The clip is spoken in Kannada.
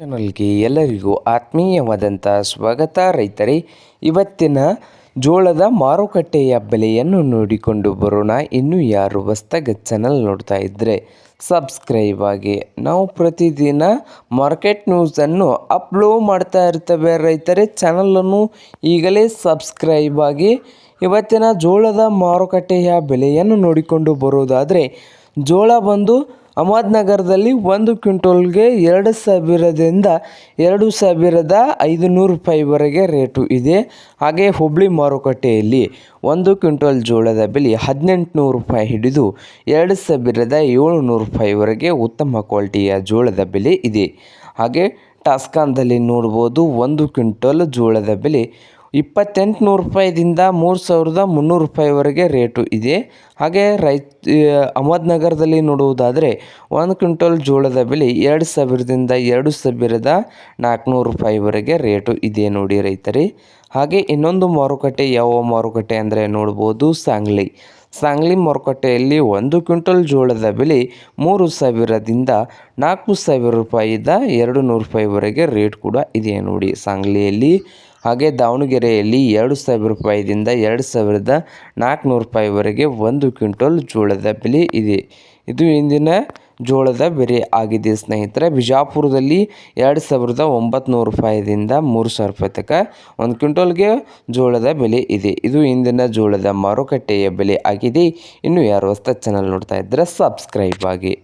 ಚಾನಲ್ಗೆ ಎಲ್ಲರಿಗೂ ಆತ್ಮೀಯವಾದಂಥ ಸ್ವಾಗತ. ರೈತರೇ, ಇವತ್ತಿನ ಜೋಳದ ಮಾರುಕಟ್ಟೆಯ ಬೆಲೆಯನ್ನು ನೋಡಿಕೊಂಡು ಬರೋಣ. ಇನ್ನು ಯಾರು ಹೊಸ್ತಾಗ ಚಾನಲ್ ನೋಡ್ತಾ ಇದ್ದರೆ ಸಬ್ಸ್ಕ್ರೈಬ್ ಆಗಿ. ನಾವು ಪ್ರತಿದಿನ ಮಾರ್ಕೆಟ್ ನ್ಯೂಸನ್ನು ಅಪ್ಲೋಡ್ ಮಾಡ್ತಾ ಇರ್ತವೆ ರೈತರೇ. ಚಾನಲನ್ನು ಈಗಲೇ ಸಬ್ಸ್ಕ್ರೈಬ್ ಆಗಿ. ಇವತ್ತಿನ ಜೋಳದ ಮಾರುಕಟ್ಟೆಯ ಬೆಲೆಯನ್ನು ನೋಡಿಕೊಂಡು ಬರೋದಾದರೆ ಜೋಳ ಬಂದು ಅಹಮದ್ನಗರದಲ್ಲಿ ಒಂದು ಕ್ವಿಂಟೋಲ್ಗೆ ಎರಡು ಸಾವಿರದಿಂದ ಎರಡು ಸಾವಿರದ ಐದುನೂರು ರೂಪಾಯಿವರೆಗೆ ರೇಟು ಇದೆ. ಹಾಗೆ ಹುಬ್ಳಿ ಮಾರುಕಟ್ಟೆಯಲ್ಲಿ ಒಂದು ಕ್ವಿಂಟೋಲ್ ಜೋಳದ ಬೆಲೆ ಹದಿನೆಂಟುನೂರು ರೂಪಾಯಿ ಹಿಡಿದು ಎರಡು ಸಾವಿರದ ಏಳುನೂರು ರೂಪಾಯಿವರೆಗೆ ಉತ್ತಮ ಕ್ವಾಲಿಟಿಯ ಜೋಳದ ಬೆಲೆ ಇದೆ. ಹಾಗೆ ಟಾಸ್ಕಾನ್ದಲ್ಲಿ ನೋಡ್ಬೋದು ಒಂದು ಕ್ವಿಂಟಲ್ ಜೋಳದ ಬೆಲೆ ಇಪ್ಪತ್ತೆಂಟು ನೂರು ರೂಪಾಯಿದಿಂದ ಮೂರು ಸಾವಿರದ ಮುನ್ನೂರು ರೂಪಾಯಿವರೆಗೆ ರೇಟು ಇದೆ. ಹಾಗೆ ರೈತ ಅಹಮದ್ನಗರದಲ್ಲಿ ನೋಡುವುದಾದರೆ ಒಂದು ಕ್ವಿಂಟಲ್ ಜೋಳದ ಬೆಲೆ ಎರಡು ಸಾವಿರದಿಂದ ಎರಡು ಸಾವಿರದ ನಾಲ್ಕುನೂರು ರೂಪಾಯಿವರೆಗೆ ರೇಟು ಇದೆ ನೋಡಿ ರೈತರೇ. ಹಾಗೆ ಇನ್ನೊಂದು ಮಾರುಕಟ್ಟೆ, ಯಾವ ಮಾರುಕಟ್ಟೆ ಅಂದರೆ ನೋಡ್ಬೋದು ಸಾಂಗ್ಲಿ. ಸಾಂಗ್ಲಿ ಮಾರುಕಟ್ಟೆಯಲ್ಲಿ ಒಂದು ಕ್ವಿಂಟಲ್ ಜೋಳದ ಬೆಲೆ ಮೂರು ಸಾವಿರದಿಂದ ನಾಲ್ಕು ಸಾವಿರ ರೂಪಾಯಿದ ಎರಡು ನೂರು ರೂಪಾಯಿವರೆಗೆ ರೇಟ್ ಕೂಡ ಇದೆ ನೋಡಿ ಸಾಂಗ್ಲಿಯಲ್ಲಿ. ಹಾಗೆ ದಾವಣಗೆರೆಯಲ್ಲಿ ಎರಡು ಸಾವಿರ ರೂಪಾಯಿದಿಂದ ಎರಡು ಸಾವಿರದ ನಾಲ್ಕುನೂರು ರೂಪಾಯಿವರೆಗೆ ಒಂದು ಕ್ವಿಂಟಲ್ ಜೋಳದ ಬೆಲೆ ಇದೆ. ಇದು ಇಂದಿನ ಜೋಳದ ಬೆಲೆ ಆಗಿದೆ ಸ್ನೇಹಿತರೆ. ಬಿಜಾಪುರದಲ್ಲಿ ಎರಡು ಸಾವಿರದ ಒಂಬತ್ತು ರೂಪಾಯಿದಿಂದ ಮೂರು ಸಾವಿರ ರೂಪಾಯಿ ತನಕ ಒಂದು ಕ್ವಿಂಟಲ್ಗೆ ಜೋಳದ ಬೆಲೆ ಇದೆ. ಇದು ಇಂದಿನ ಜೋಳದ ಮಾರುಕಟ್ಟೆಯ ಬೆಲೆ ಆಗಿದೆ. ಇನ್ನು ಯಾರು ಹೊಸ ಚಾನಲ್ ನೋಡ್ತಾ ಇದ್ದರೆ ಸಬ್ಸ್ಕ್ರೈಬ್ ಆಗಿ.